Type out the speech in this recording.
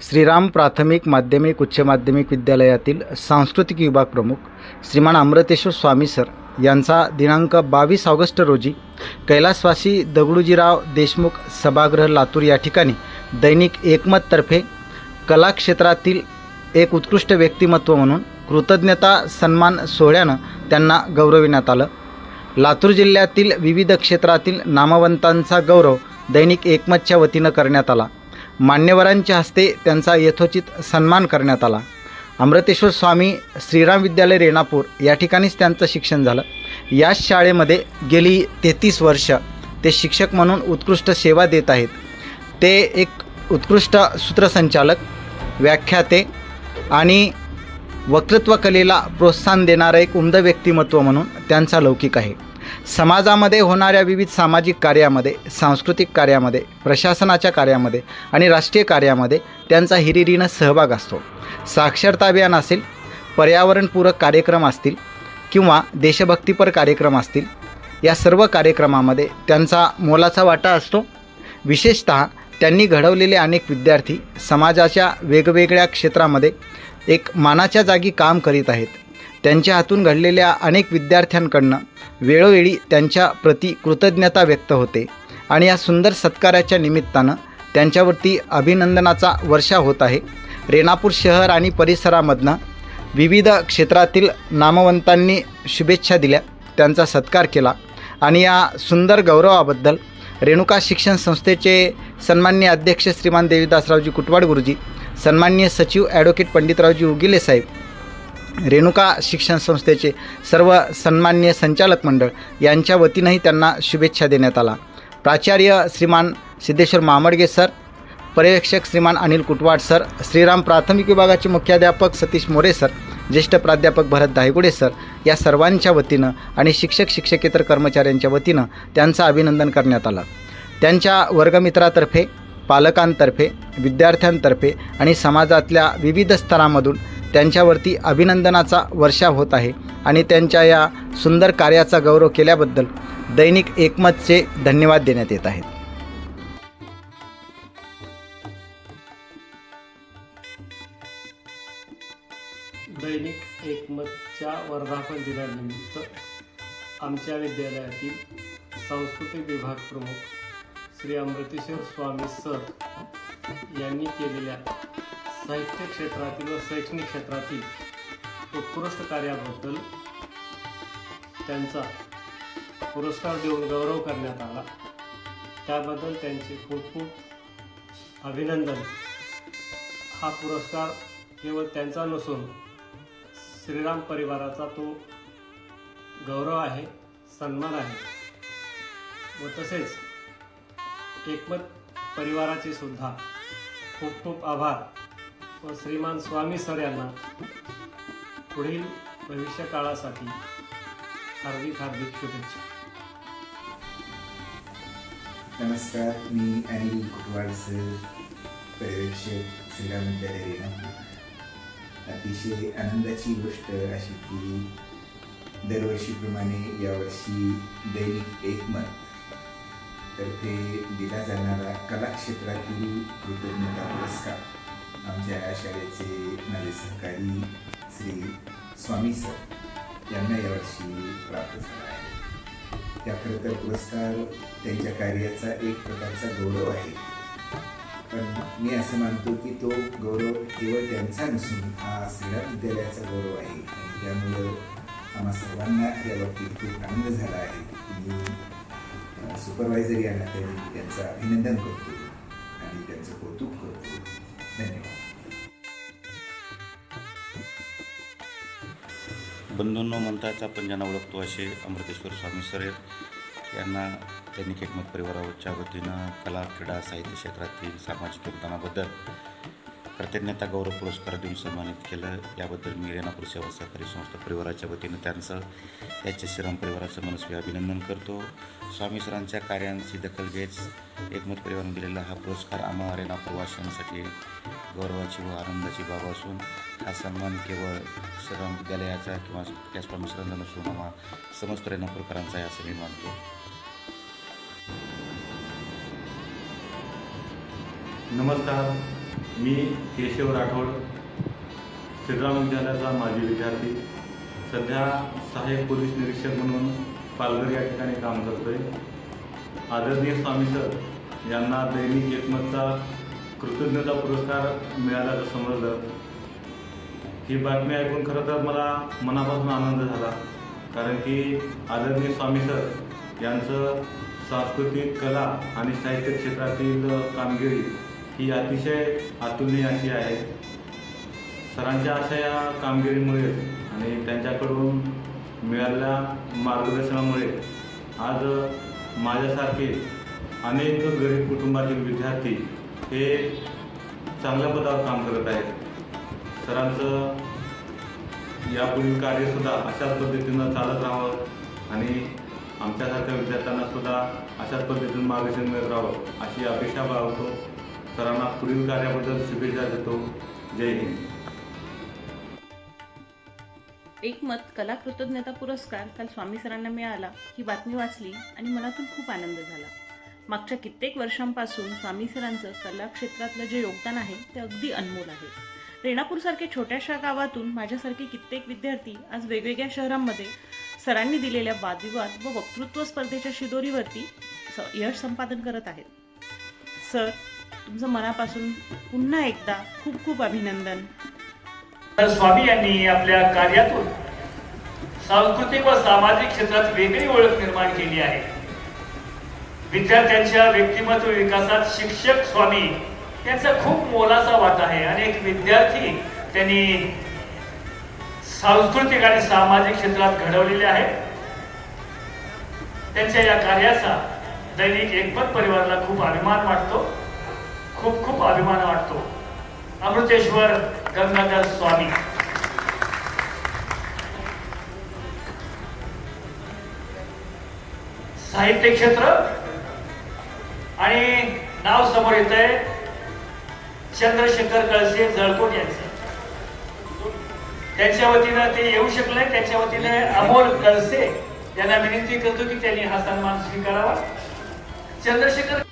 श्रीराम प्राथमिक माध्यमिक उच्च माध्यमिक विद्यालयातील सांस्कृतिक विभाग प्रमुख श्रीमान अमृतेश्वर स्वामी सर यांचा दिनांक बावीस ऑगस्ट रोजी कैलासवासी दगडूजीराव देशमुख सभागृह लातूर या ठिकाणी दैनिक एकमततर्फे कलाक्षेत्रातील एक उत्कृष्ट व्यक्तिमत्व म्हणून कृतज्ञता सन्मान सोहळ्यानं त्यांना गौरविण्यात आलं. लातूर जिल्ह्यातील विविध क्षेत्रातील नामवंतांचा गौरव दैनिक एकमतच्या वतीनं करण्यात आला. मान्यवरांच्या हस्ते त्यांचा यथोचित सन्मान करण्यात आला. अमृतेश्वर स्वामी श्रीराम विद्यालय रेणापूर या ठिकाणीच त्यांचं शिक्षण झालं. याच शाळेमध्ये गेली तेहतीस वर्ष. ते शिक्षक म्हणून उत्कृष्ट सेवा देत आहेत. ते एक उत्कृष्ट सूत्रसंचालक व्याख्याते आणि वक्तृत्व कलेला प्रोत्साहन देणारं एक उमदं व्यक्तिमत्व म्हणून त्यांचा लौकिक आहे. समाजामध्ये होणाऱ्या विविध सामाजिक कार्यामध्ये सांस्कृतिक कार्यामध्ये प्रशासनाच्या कार्यामध्ये आणि राष्ट्रीय कार्यामध्ये त्यांचा हिरिरीनं सहभाग असतो. साक्षरता अभियान असेल पर्यावरणपूरक कार्यक्रम असतील किंवा देशभक्तीपर कार्यक्रम असतील या सर्व कार्यक्रमामध्ये त्यांचा मोलाचा वाटा असतो. विशेषतः त्यांनी घडवलेले अनेक विद्यार्थी समाजाच्या वेगवेगळ्या क्षेत्रामध्ये एक मानाच्या जागी काम करीत आहेत. त्यांच्या हातून घडलेल्या अनेक विद्यार्थ्यांकडनं वेळोवेळी त्यांच्या प्रती कृतज्ञता व्यक्त होते आणि या सुंदर सत्काराच्या निमित्तानं त्यांच्यावरती अभिनंदनाचा वर्षा होत आहे. रेणापूर शहर आणि परिसरामधनं विविध क्षेत्रातील नामवंतांनी शुभेच्छा दिल्या त्यांचा सत्कार केला आणि या सुंदर गौरवाबद्दल रेणुका शिक्षण संस्थेचे सन्मान्य अध्यक्ष श्रीमान देवीदासरावजी कुटवाड गुरुजी सन्मान्य सचिव ॲडव्होकेट पंडितरावजी उगिले साहेब रेणुका शिक्षण संस्थेचे सर्व सन्मान्य संचालक मंडळ यांच्या वतीनंही त्यांना शुभेच्छा देण्यात आला. प्राचार्य श्रीमान सिद्धेश्वर मामडगे सर पर्यवेक्षक श्रीमान अनिल कुटवाड सर श्रीराम प्राथमिक विभागाचे मुख्याध्यापक सतीश मोरे सर ज्येष्ठ प्राध्यापक भरत दायगुडे सर या सर्वांच्या वतीनं आणि शिक्षक शिक्षकेतर कर्मचाऱ्यांच्या वतीनं त्यांचं अभिनंदन करण्यात आलं. त्यांच्या वर्गमित्रातर्फे पालकांतर्फे विद्यार्थ्यांतर्फे आणि समाजातल्या विविध स्तरामधून त्यांच्यावरती अभिनंदनाचा वर्षाव होत आहे आणि त्यांच्या या सुंदर कार्याचा गौरव केल्याबद्दल दैनिक एकमतचे धन्यवाद देण्यात येत आहेत. दैनिक एकमतच्या वर्धापन दिनानिमित्त आमच्या विद्यालयातील सांस्कृतिक विभाग प्रमुख श्री अमृतेश्वर स्वामी सर यांनी केलेल्या साहित्य क्षेत्रातील व शैक्षणिक क्षेत्रातील उत्कृष्ट कार्याबद्दल त्यांचा पुरस्कार देऊन गौरव करण्यात आला. त्याबद्दल त्यांचे खूप खूप अभिनंदन. हा पुरस्कार केवळ त्यांचा नसून श्रीराम परिवाराचा तो गौरव आहे सन्मान आहे. व तसेच एकमत परिवाराचे सुद्धा खूप खूप आभार. व श्रीमान स्वामी सर यांना पुढील भविष्य काळासाठी हार्दिक हार्दिक शुभेच्छा. नमस्कार मी अनिल कुटवाड सर पर्यवेक्षक श्रीराम विद्यालय अतिशय आनंदाची गोष्ट अशी की दरवर्षीप्रमाणे यावर्षी दैनिक एकमत तर्फे दिला जाणारा कलाक्षेत्रातील कृतज्ञता पुरस्कार. आमच्या या शाळेचे माझे सहकारी श्री स्वामी सर यांना यावर्षी प्राप्त झाला आहे. त्या खरं तर पुरस्कार त्यांच्या कार्याचा एक प्रकारचा गौरव आहे. पण मी असं मानतो की तो गौरव केवळ त्यांचा नसून हा श्रीराम विद्यालयाचा गौरव आहे. आणि त्यामुळं आम्हा सर्वांना या बाबतीत खूप आनंद झाला आहे. मी सुपरवायझर या नात्याने त्यांचं अभिनंदन करतो. आणि त्यांचं कौतुक बंधूंनो म्हणताच आपण ज्यांना ओळखतो असे अमृतेश्वर स्वामी सर यांना त्यांनी एकमत परिवाराच्या वतीनं कला क्रीडा साहित्य क्षेत्रातील सामाजिक योगदानाबद्दल कृतज्ञता गौरव पुरस्कार देऊन सन्मानित केलं. याबद्दल मी रेणापूर सेवा सहकारी संस्था परिवाराच्या वतीनं त्यांचं याच्या श्रीराम परिवाराचं मनस्वी अभिनंदन करतो. स्वामी सरांच्या कार्यांची दखल घेत एकमत परिवारानं दिलेला हा पुरस्कार आम्हा रेणापूर वासियांसाठी गौरवाची व आनंदाची बाब असून हा सन्मान केवळ श्रीराम विद्यालयाचा किंवा त्या स्वामी सरांचा नसून आम्हा समस्त रेणापूरकरांचा आहे असं मी मानतो. नमस्कार मी केशव राठोड श्रीराम विद्यालयाचा माजी विद्यार्थी. सध्या सहाय्यक पोलीस निरीक्षक म्हणून पालघर या ठिकाणी काम करतोय. आदरणीय स्वामी सर यांना दैनिक एकमतचा कृतज्ञता पुरस्कार मिळाल्याचं समजलं. ही बातमी ऐकून खरं तर मला मनापासून आनंद झाला. कारण की आदरणीय स्वामी सर यांचं सांस्कृतिक कला आणि साहित्य क्षेत्रातील कामगिरी ही अतिशय अतुलनीय अशी आहे. सरांच्या अशा या कामगिरीमुळे आणि त्यांच्याकडून मिळालेल्या मार्गदर्शनामुळे आज माझ्यासारखे अनेक गरीब कुटुंबातील विद्यार्थी हे चांगल्या पदावर काम करत आहेत. सरांचं यापुढील कार्यसुद्धा अशाच पद्धतीनं चालत राहावं आणि आमच्यासारख्या विद्यार्थ्यांना सुद्धा अशाच पद्धतीनं मार्गदर्शन मिळत राहावं अशी अपेक्षा बाळगतो. सरांना पुढील कार्याबद्दल शुभेच्छा देतो. जय हिंद. एकमत कला कृतज्ञता पुरस्कार काल स्वामी सरांना मिळाला ही बातमी वाचली आणि मनातून खूप आनंद झाला. मागच्या कित्येक वर्षांपासून स्वामी सरांचं कलाक्षेत्रातलं जे योगदान आहे ते अगदी अनमोल आहे. रेणापूरसारख्या छोट्याशा गावातून माझ्यासारखे कित्येक विद्यार्थी आज वेगवेगळ्या शहरांमध्ये सरांनी दिलेल्या वादविवाद व वक्तृत्व स्पर्धेच्या शिदोरीवरती स यश संपादन करत आहेत. सर तुमचं मनापासून पुन्हा एकदा खूप खूप अभिनंदन. तर स्वामी यांनी आपल्या कार्यातून सांस्कृतिक व सामाजिक क्षेत्रात वेगळी ओळख निर्माण केली आहे. विद्यार्थ्यांच्या व्यक्तिमत्व विकासात शिक्षक स्वामी यांचा खूप मोलाचा वाटा आहे. अनेक विद्यार्थी त्यांनी सांस्कृतिक आणि सामाजिक क्षेत्रात घडवलेले आहेत त्यांच्या या कार्याचा दैनिक एकमत परिवाराला खूप अभिमान वाटतो. खूप खूप अभिमान वाटतो. अमृतेश्वर गंगाधर स्वामी. साहित्य क्षेत्र आणि नाव समोर येत आहे चंद्रशेखर कळसे जळकोट यांचं. त्यांच्या वतीनं ते येऊ शकले त्यांच्या वतीने अमोल कळसे यांना विनंती करतो की त्यांनी हा सन्मान स्वीकारावा. चंद्रशेखर